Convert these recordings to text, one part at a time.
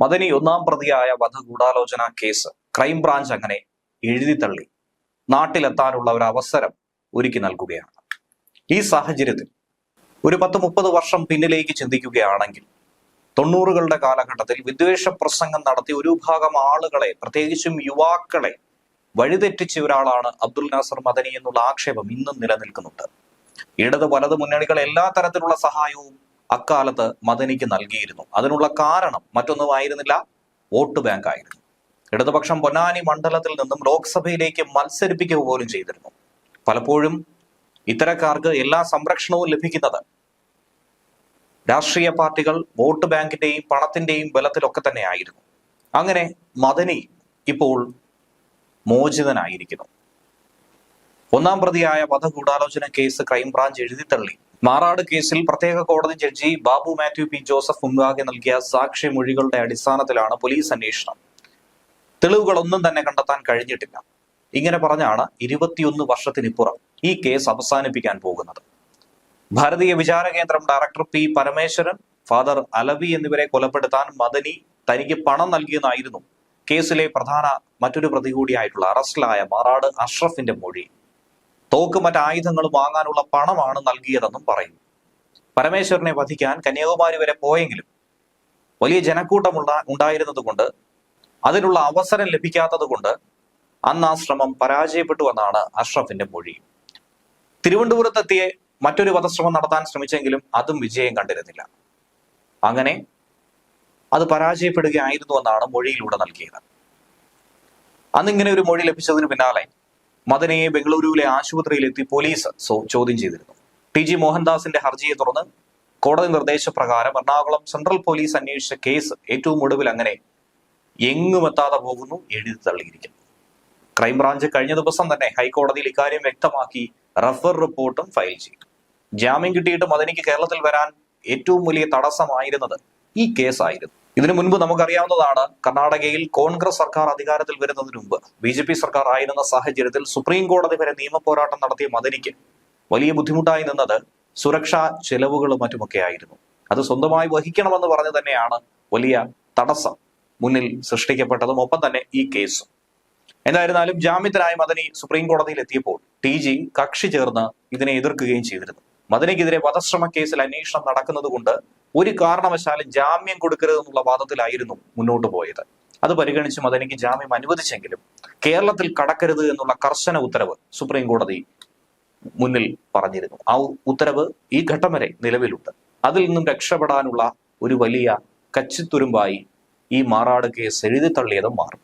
മദനി ഒന്നാം പ്രതിയായ വധഗൂഢാലോചന കേസ് ക്രൈംബ്രാഞ്ച് അങ്ങനെ എഴുതി തള്ളി. നാട്ടിലെത്താനുള്ള ഒരു അവസരം ഒരുക്കി നൽകുകയാണ്. ഈ സാഹചര്യത്തിൽ ഒരു പത്ത് മുപ്പത് വർഷം പിന്നിലേക്ക് ചിന്തിക്കുകയാണെങ്കിൽ തൊണ്ണൂറുകളുടെ കാലഘട്ടത്തിൽ വിദ്വേഷ പ്രസംഗം നടത്തി ഒരു ഭാഗം ആളുകളെ പ്രത്യേകിച്ചും യുവാക്കളെ വഴിതെറ്റിച്ച ഒരാളാണ് അബ്ദുൽ നാസർ മദനി എന്നുള്ള ആക്ഷേപം ഇന്നും നിലനിൽക്കുന്നുണ്ട്. ഇടത് വലത് മുന്നണികൾ എല്ലാ തരത്തിലുള്ള സഹായവും അക്കാലത്ത് മദനിക്ക് നൽകിയിരുന്നു. അതിനുള്ള കാരണം മറ്റൊന്നുമായിരുന്നില്ല. വോട്ട് ബാങ്ക് ആയിരുന്നു. ഇടതുപക്ഷം പൊന്നാനി മണ്ഡലത്തിൽ നിന്നും ലോക്സഭയിലേക്ക് മത്സരിപ്പിക്കുക പോലും ചെയ്തിരുന്നു. പലപ്പോഴും ഇത്തരക്കാർക്ക് എല്ലാ സംരക്ഷണവും ലഭിക്കുന്നത് രാഷ്ട്രീയ പാർട്ടികൾ വോട്ട് ബാങ്കിന്റെയും പണത്തിന്റെയും ബലത്തിലൊക്കെ തന്നെ ആയിരുന്നു. അങ്ങനെ മദനി ഇപ്പോൾ മോചിതനായിരിക്കുന്നു. ഒന്നാം പ്രതിയായ വധഗൂഢാലോചന കേസ് ക്രൈംബ്രാഞ്ച് എഴുതിത്തള്ളി. മാറാട് കേസിൽ പ്രത്യേക കോടതി ജഡ്ജി ബാബു മാത്യു പി ജോസഫ് മുൻപാകെ നൽകിയ സാക്ഷിമൊഴികളുടെ അടിസ്ഥാനത്തിലാണ് പോലീസ് അന്വേഷണം. തെളിവുകളൊന്നും തന്നെ കണ്ടെത്താൻ കഴിഞ്ഞിട്ടില്ല. ഇങ്ങനെ പറഞ്ഞാണ് ഇരുപത്തിയൊന്ന് വർഷത്തിനിപ്പുറം ഈ കേസ് അവസാനിപ്പിക്കാൻ പോകുന്നത്. Bharatiya Vichara Kendram director P Parameswaran father Alavi എന്നിവരെ കൊലപ്പെടുത്താൻ മദനി തനിക്ക് പണം നൽകിയെന്നായിരുന്നു കേസിലെ പ്രധാന മറ്റൊരു പ്രതി കൂടിയായിട്ടുള്ള അറസ്റ്റിലായ മാറാട് അഷ്റഫിന്റെ മൊഴി. തോക്ക് മറ്റ് ആയുധങ്ങൾ വാങ്ങാനുള്ള പണമാണ് നൽകിയതെന്നും പറയുന്നു. പരമേശ്വരനെ വധിക്കാൻ കന്യാകുമാരി വരെ പോയെങ്കിലും വലിയ ജനക്കൂട്ടമുള്ള ഉണ്ടായിരുന്നത് കൊണ്ട് അതിനുള്ള അവസരം ലഭിക്കാത്തത് കൊണ്ട് അന്ന് ആ ശ്രമം പരാജയപ്പെട്ടു എന്നാണ് അഷ്റഫിന്റെ മൊഴി. തിരുവനന്തപുരത്തെത്തിയ മറ്റൊരു വധശ്രമം നടത്താൻ ശ്രമിച്ചെങ്കിലും അതും വിജയം കണ്ടിരുന്നില്ല. അങ്ങനെ അത് പരാജയപ്പെടുകയായിരുന്നു എന്നാണ് മൊഴിയിലൂടെ നൽകിയത്. അന്നിങ്ങനെ ഒരു മൊഴി ലഭിച്ചതിന് പിന്നാലെ മദനയെ ബംഗളൂരുവിലെ ആശുപത്രിയിലെത്തി പോലീസ് ചോദ്യം ചെയ്തിരുന്നു. ടി ജി മോഹൻദാസിന്റെ ഹർജിയെ തുടർന്ന് കോടതി നിർദ്ദേശപ്രകാരം എറണാകുളം സെൻട്രൽ പോലീസ് അന്വേഷിച്ച കേസ് ഏറ്റവും ഒടുവിൽ അങ്ങനെ എങ്ങുമെത്താതെ പോകുന്നു എഴുതി തള്ളിയിരിക്കുന്നു. ക്രൈംബ്രാഞ്ച് കഴിഞ്ഞ ദിവസം തന്നെ ഹൈക്കോടതിയിൽ ഇക്കാര്യം വ്യക്തമാക്കി റഫർ റിപ്പോർട്ടും ഫയൽ ചെയ്തു. ജാമ്യം കിട്ടിയിട്ട് മദനിക്ക് കേരളത്തിൽ വരാൻ ഏറ്റവും വലിയ തടസ്സമായിരുന്നത് ഈ കേസായിരുന്നു. ഇതിനു മുൻപ് നമുക്കറിയാവുന്നതാണ് കർണാടകയിൽ കോൺഗ്രസ് സർക്കാർ അധികാരത്തിൽ വരുന്നതിന് മുമ്പ് ബി ജെ പി സർക്കാർ ആയിരുന്ന സാഹചര്യത്തിൽ സുപ്രീം കോടതി വരെ നിയമ പോരാട്ടം നടത്തിയ മദനിക്ക് വലിയ ബുദ്ധിമുട്ടായി നിന്നത് സുരക്ഷാ ചെലവുകളും മറ്റുമൊക്കെ ആയിരുന്നു. അത് സ്വന്തമായി വഹിക്കണമെന്ന് പറഞ്ഞു തന്നെയാണ് വലിയ തടസ്സം മുന്നിൽ സൃഷ്ടിക്കപ്പെട്ടതും ഒപ്പം തന്നെ ഈ കേസും. എന്തായിരുന്നാലും ജാമ്യത്തിനായി മദനി സുപ്രീം കോടതിയിൽ എത്തിയപ്പോൾ ടി ജി കക്ഷി ചേർന്ന് ഇതിനെ എതിർക്കുകയും ചെയ്തിരുന്നു. മദനിക്കെതിരെ വധശ്രമ കേസിൽ അന്വേഷണം നടക്കുന്നത് കൊണ്ട് ഒരു കാരണവശാലും ജാമ്യം കൊടുക്കരുതെന്നുള്ള വാദത്തിലായിരുന്നു മുന്നോട്ട് പോയത്. അത് പരിഗണിച്ച് മദനിക്ക് ജാമ്യം അനുവദിച്ചെങ്കിലും കേരളത്തിൽ കടക്കരുത് എന്നുള്ള കർശന ഉത്തരവ് സുപ്രീം കോടതി മുന്നിൽ പറഞ്ഞിരുന്നു. ആ ഉത്തരവ് ഈ ഘട്ടം വരെ നിലവിലുണ്ട്. അതിൽ നിന്നും രക്ഷപ്പെടാനുള്ള ഒരു വലിയ കച്ചിത്തുരുമ്പായി ഈ മാറാട് കേസ് എഴുതി തള്ളിയതും മാറും.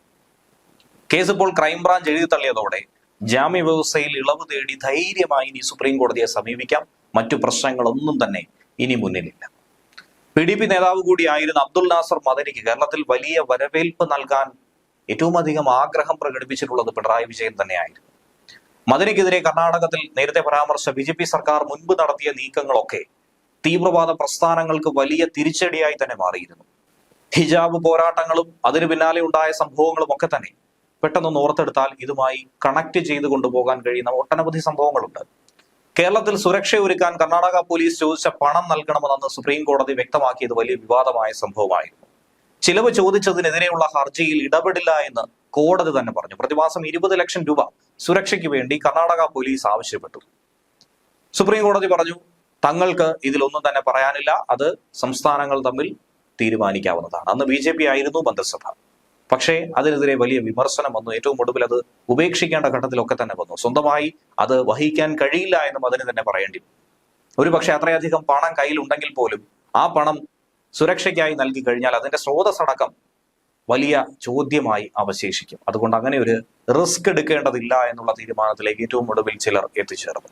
കേസ് ഇപ്പോൾ ക്രൈംബ്രാഞ്ച് എഴുതി തള്ളിയതോടെ ജാമ്യ വ്യവസ്ഥയിൽ ഇളവ് തേടി ധൈര്യമായി ഇനി സുപ്രീം കോടതിയെ സമീപിക്കാം. മറ്റു പ്രശ്നങ്ങളൊന്നും തന്നെ ഇനി മുന്നിലില്ല. പി ഡി പി നേതാവ് കൂടിയായിരുന്ന അബ്ദുൽ നാസർ മദനിക്ക് കേരളത്തിൽ വലിയ വരവേൽപ്പ് നൽകാൻ ഏറ്റവും അധികം ആഗ്രഹം പ്രകടിപ്പിച്ചിട്ടുള്ളത് പിണറായി വിജയൻ തന്നെയായിരുന്നു. മദനിക്കെതിരെ കർണാടകത്തിൽ നേരത്തെ പരാമർശ ബി ജെ പി സർക്കാർ മുൻപ് നടത്തിയ നീക്കങ്ങളൊക്കെ തീവ്രവാദ പ്രസ്ഥാനങ്ങൾക്ക് വലിയ തിരിച്ചടിയായി തന്നെ മാറിയിരുന്നു. ഹിജാബ് പോരാട്ടങ്ങളും അതിനു പിന്നാലെ ഉണ്ടായ സംഭവങ്ങളും ഒക്കെ തന്നെ പെട്ടെന്ന് ഓർത്തെടുത്താൽ ഇതുമായി കണക്ട് ചെയ്ത് കൊണ്ടുപോകാൻ കഴിയുന്ന ഒട്ടനവധി സംഭവങ്ങളുണ്ട്. കേരളത്തിൽ സുരക്ഷ ഒരുക്കാൻ കർണാടക പോലീസ് ചോദിച്ച പണം നൽകണമെന്ന് സുപ്രീം കോടതി വ്യക്തമാക്കിയത് വലിയ വിവാദമായ സംഭവമായിരുന്നു. ചിലവ് ചോദിച്ചതിനെതിരെയുള്ള ഹർജിയിൽ ഇടപെടില്ല എന്ന് കോടതി തന്നെ പറഞ്ഞു. പ്രതിമാസം ഇരുപത് ലക്ഷം രൂപ സുരക്ഷയ്ക്ക് വേണ്ടി കർണാടക പോലീസ് ആവശ്യപ്പെട്ടു. സുപ്രീം കോടതി പറഞ്ഞു തങ്ങൾക്ക് ഇതിലൊന്നും തന്നെ പറയാനില്ല. അത് സംസ്ഥാനങ്ങൾ തമ്മിൽ തീരുമാനിക്കാവുന്നതാണ്. അന്ന് ബി ആയിരുന്നു മന്ത്രിസഭ. പക്ഷേ അതിനെതിരെ വലിയ വിമർശനം വന്നു. ഏറ്റവും ഒടുവിൽ അത് ഉപേക്ഷിക്കേണ്ട ഘട്ടത്തിലൊക്കെ തന്നെ വന്നു. സ്വന്തമായി അത് വഹിക്കാൻ കഴിയില്ല എന്നും അതിന് തന്നെ പറയേണ്ടി. ഒരു പക്ഷേ അത്രയധികം പണം കയ്യിലുണ്ടെങ്കിൽ പോലും ആ പണം സുരക്ഷയ്ക്കായി നൽകി കഴിഞ്ഞാൽ അതിന്റെ സ്രോതസ്സടക്കം വലിയ ചോദ്യമായി അവശേഷിക്കും. അതുകൊണ്ട് അങ്ങനെ ഒരു റിസ്ക് എടുക്കേണ്ടതില്ല എന്നുള്ള തീരുമാനത്തിലേക്ക് ഏറ്റവും ഒടുവിൽ ചിലർ എത്തിച്ചേർന്നു.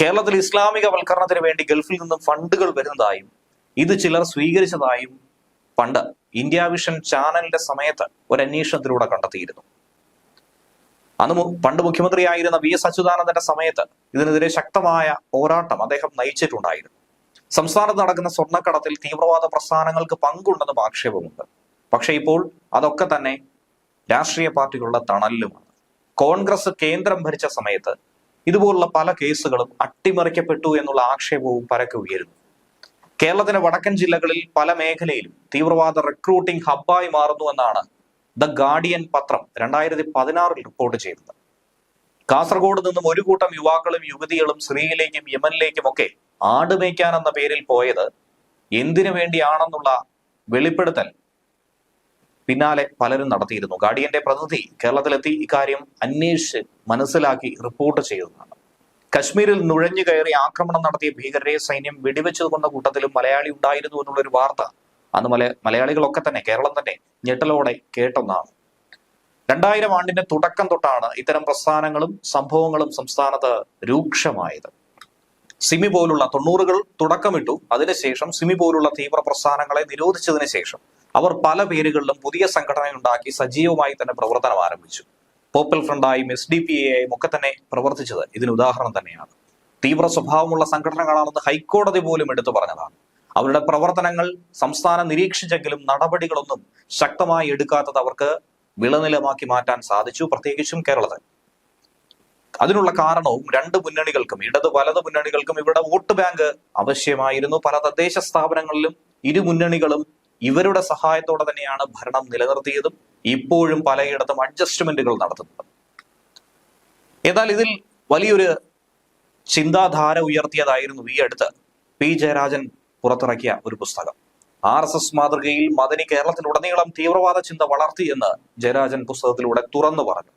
കേരളത്തിൽ ഇസ്ലാമിക വൽക്കരണത്തിന് വേണ്ടി ഗൾഫിൽ നിന്നും ഫണ്ടുകൾ വരുന്നതായും ഇത് ചിലർ സ്വീകരിച്ചതായും പണ്ട് ഇന്ത്യ വിഷൻ ചാനലിന്റെ സമയത്ത് ഒരു അന്വേഷണത്തിലൂടെ കണ്ടെത്തിയിരുന്നു. അന്ന് പണ്ട് മുഖ്യമന്ത്രിയായിരുന്ന വി എസ് അച്യുതാനന്ദന്റെ സമയത്ത് ഇതിനെതിരെ ശക്തമായ പോരാട്ടം അദ്ദേഹം നയിച്ചിട്ടുണ്ടായിരുന്നു. സംസ്ഥാനത്ത് നടക്കുന്ന സ്വർണക്കടത്തിൽ തീവ്രവാദ പ്രസ്ഥാനങ്ങൾക്ക് പങ്കുണ്ടെന്നും ആക്ഷേപമുണ്ട്. പക്ഷേ ഇപ്പോൾ അതൊക്കെ തന്നെ രാഷ്ട്രീയ പാർട്ടികളുടെ തണലിലുമാണ്. കോൺഗ്രസ് കേന്ദ്രം ഭരിച്ച സമയത്ത് ഇതുപോലുള്ള പല കേസുകളും അട്ടിമറിക്കപ്പെട്ടു എന്നുള്ള ആക്ഷേപവും പരക്കെ ഉയരുന്നു. കേരളത്തിന്റെ വടക്കൻ ജില്ലകളിൽ പല മേഖലയിലും തീവ്രവാദ റിക്രൂട്ടിംഗ് ഹബ്ബായി മാറുന്നു എന്നാണ് ദ ഗാർഡിയൻ പത്രം രണ്ടായിരത്തി പതിനാറിൽ റിപ്പോർട്ട് ചെയ്തത്. കാസർഗോഡ് നിന്നും ഒരു കൂട്ടം യുവാക്കളും യുവതികളും സ്ത്രീയിലേക്കും യമനിലേക്കും ഒക്കെ ആടുമേക്കാൻ എന്ന പേരിൽ പോയത് എന്തിനു വേണ്ടിയാണെന്നുള്ള വെളിപ്പെടുത്തൽ പിന്നാലെ പലരും നടത്തിയിരുന്നു. ഗാർഡിയന്റെ പ്രതിനിധി കേരളത്തിലെത്തി ഇക്കാര്യം അന്വേഷിച്ച് മനസ്സിലാക്കി റിപ്പോർട്ട് ചെയ്തതാണ്. കശ്മീരിൽ നുഴഞ്ഞു കയറി ആക്രമണം നടത്തിയ ഭീകരരെ സൈന്യം വെടിവെച്ചു കൊന്ന കൂട്ടത്തിലും മലയാളി ഉണ്ടായിരുന്നു എന്നുള്ളൊരു വാർത്ത. അന്ന് മല മലയാളികളൊക്കെ തന്നെ കേരളം തന്നെ ഞെട്ടലോടെ കേട്ടൊന്നാണ്. രണ്ടായിരം ആണ്ടിന്റെ തുടക്കം തൊട്ടാണ് ഇത്തരം പ്രസ്ഥാനങ്ങളും സംഭവങ്ങളും സംസ്ഥാനത്ത് രൂക്ഷമായത്. സിമി പോലുള്ള തൊണ്ണൂറുകൾ തുടക്കമിട്ടു. അതിനുശേഷം സിമി പോലുള്ള തീവ്ര പ്രസ്ഥാനങ്ങളെ നിരോധിച്ചതിന് ശേഷം അവർ പല പേരുകളിലും പുതിയ സംഘടനയുണ്ടാക്കി സജീവമായി തന്നെ പ്രവർത്തനം ആരംഭിച്ചു. പോപ്പൽ ഫ്രണ്ടായും എസ് ഡി പി എയും ഒക്കെ തന്നെ പ്രവർത്തിച്ചത് ഇതിന് ഉദാഹരണം തന്നെയാണ്. തീവ്ര സ്വഭാവമുള്ള സംഘടനകളാണെന്ന് ഹൈക്കോടതി പോലും എടുത്തു പറഞ്ഞതാണ്. അവരുടെ പ്രവർത്തനങ്ങൾ സംസ്ഥാനം നിരീക്ഷിച്ചെങ്കിലും നടപടികളൊന്നും ശക്തമായി എടുക്കാത്തത് അവർക്ക് വിളനിലമാക്കി മാറ്റാൻ സാധിച്ചു പ്രത്യേകിച്ചും കേരളത്തിൽ അതിനുള്ള കാരണവും രണ്ട് മുന്നണികൾക്കും ഇടത് വലത് മുന്നണികൾക്കും ഇവരുടെ വോട്ട് ബാങ്ക് ആവശ്യമായിരുന്നു. പല തദ്ദേശ സ്ഥാപനങ്ങളിലും ഇരു മുന്നണികളും ഇവരുടെ സഹായത്തോടെ തന്നെയാണ് ഭരണം നിലനിർത്തിയതും. ഇപ്പോഴും പലയിടത്തും അഡ്ജസ്റ്റ്മെന്റുകൾ നടത്തുന്നുണ്ട്. എന്നാൽ ഇതിൽ വലിയൊരു ചിന്താധാര ഉയർത്തിയതായിരുന്നു ഈ അടുത്ത് പി ജയരാജൻ പുറത്തിറക്കിയ ഒരു പുസ്തകം. ആർ എസ് എസ് മാതൃകയിൽ മദനി കേരളത്തിലുടനീളം തീവ്രവാദ ചിന്ത വളർത്തി എന്ന് ജയരാജൻ പുസ്തകത്തിലൂടെ തുറന്നു പറഞ്ഞു.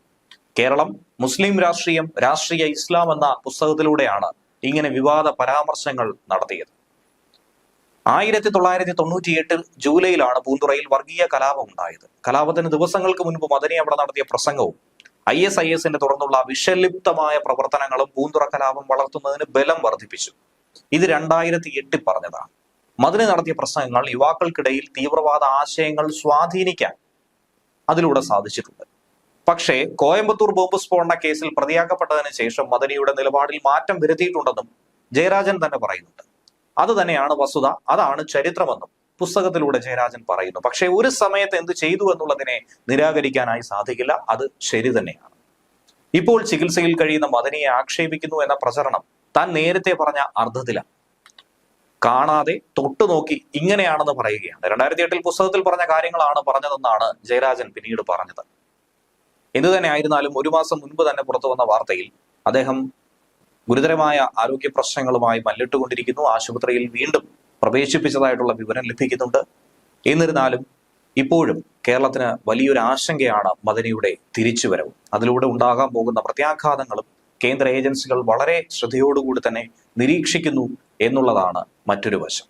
കേരളം മുസ്ലിം രാഷ്ട്രീയം രാഷ്ട്രീയ ഇസ്ലാം എന്ന പുസ്തകത്തിലൂടെയാണ് ഇങ്ങനെ വിവാദ പരാമർശങ്ങൾ നടത്തിയത്. ആയിരത്തി തൊള്ളായിരത്തി തൊണ്ണൂറ്റി എട്ട് ജൂലൈയിലാണ് പൂന്തുറയിൽ വർഗീയ കലാപം ഉണ്ടായത് കലാപത്തിന് ദിവസങ്ങൾക്ക് മുൻപ് മദനി അവിടെ നടത്തിയ പ്രസംഗവും ഐ എസ് ഐ എസിന്റെ തുടർന്നുള്ള വിഷലിപ്തമായ പ്രവർത്തനങ്ങളും പൂന്തുറ കലാപം വളർത്തുന്നതിന് ബലം വർദ്ധിപ്പിച്ചു. ഇത് രണ്ടായിരത്തി എട്ടിൽ പറഞ്ഞതാണ്. മദനി നടത്തിയ പ്രസംഗങ്ങൾ യുവാക്കൾക്കിടയിൽ തീവ്രവാദ ആശയങ്ങൾ സ്വാധീനിക്കാൻ അതിലൂടെ സാധിച്ചിട്ടുണ്ട്. പക്ഷേ കോയമ്പത്തൂർ ബോംബ് സ്ഫോടന കേസിൽ പ്രതിയാക്കപ്പെട്ടതിന് ശേഷം മദനിയുടെ നിലപാടിൽ മാറ്റം വരുത്തിയിട്ടുണ്ടെന്നും ജയരാജൻ തന്നെ പറയുന്നുണ്ട്. അത് തന്നെയാണ് വസ്തുത അതാണ് ചരിത്രമെന്നും പുസ്തകത്തിലൂടെ ജയരാജൻ പറയുന്നു. പക്ഷേ ഒരു സമയത്ത് എന്ത് ചെയ്തു എന്നുള്ളതിനെ നിരാകരിക്കാനായി സാധിക്കില്ല അത് ശരി തന്നെയാണ്. ഇപ്പോൾ ചികിത്സയിൽ കഴിയുന്ന മദനിയെ ആക്ഷേപിക്കുന്നു എന്ന പ്രചരണം താൻ നേരത്തെ പറഞ്ഞ അർത്ഥത്തിലാണ് കാണാതെ തൊട്ടു നോക്കി ഇങ്ങനെയാണെന്ന് പറയുകയാണ്. രണ്ടായിരത്തി എട്ടിൽ പുസ്തകത്തിൽ പറഞ്ഞ കാര്യങ്ങളാണ് പറഞ്ഞതെന്നാണ് ജയരാജൻ പിന്നീട് പറഞ്ഞത്. എന്തു തന്നെ ആയിരുന്നാലും ഒരു മാസം മുൻപ് തന്നെ പുറത്തു വന്ന വാർത്തയിൽ അദ്ദേഹം ഗുരുതരമായ ആരോഗ്യ പ്രശ്നങ്ങളുമായി മല്ലിട്ടുകൊണ്ടിരിക്കുന്നു. ആശുപത്രിയിൽ വീണ്ടും പ്രവേശിപ്പിച്ചതായിട്ടുള്ള വിവരം ലഭിക്കുന്നുണ്ട്. എന്നിരുന്നാലും ഇപ്പോഴും കേരളത്തിന് വലിയൊരു ആശങ്കയാണ് മദനിയുടെ തിരിച്ചുവരവ്. അതിലൂടെ ഉണ്ടാകാൻ പോകുന്ന പ്രത്യാഘാതങ്ങളും കേന്ദ്ര ഏജൻസികൾ വളരെ ശ്രദ്ധയോടുകൂടി തന്നെ നിരീക്ഷിക്കുന്നു എന്നുള്ളതാണ് മറ്റൊരു വശം.